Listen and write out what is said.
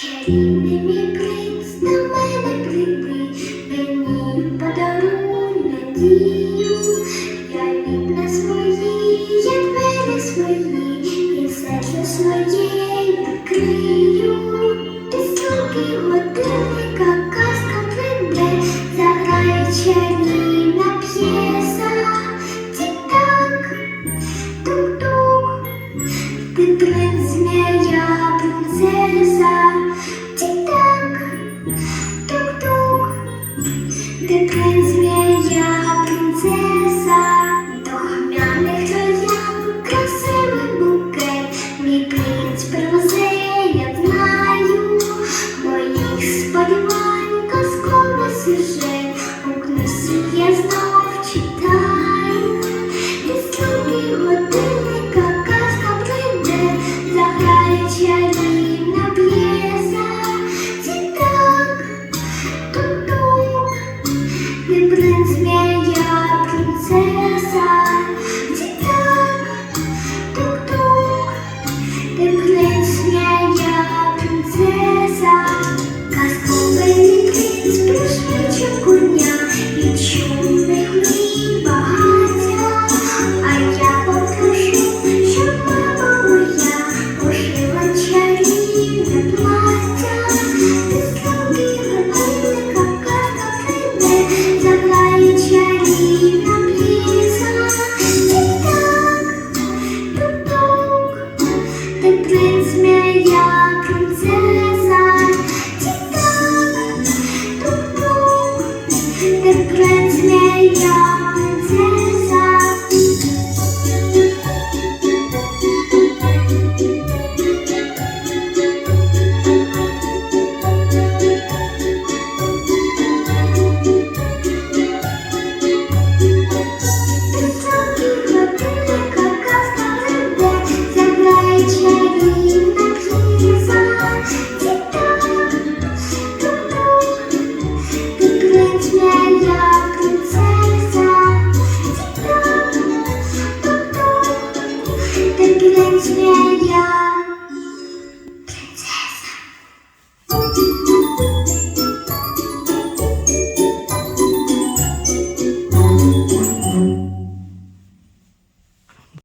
Чарівний мій принц на мене прийди, мені подаруй надію, я вікна свої, я двері свої, і серце своє відкрию. Пісюки годинника казка прийде, заграє чарівна п'єса, Тік-так, тук-тук, ти принц, моя принцеса. Kręć mnie jak 天涯。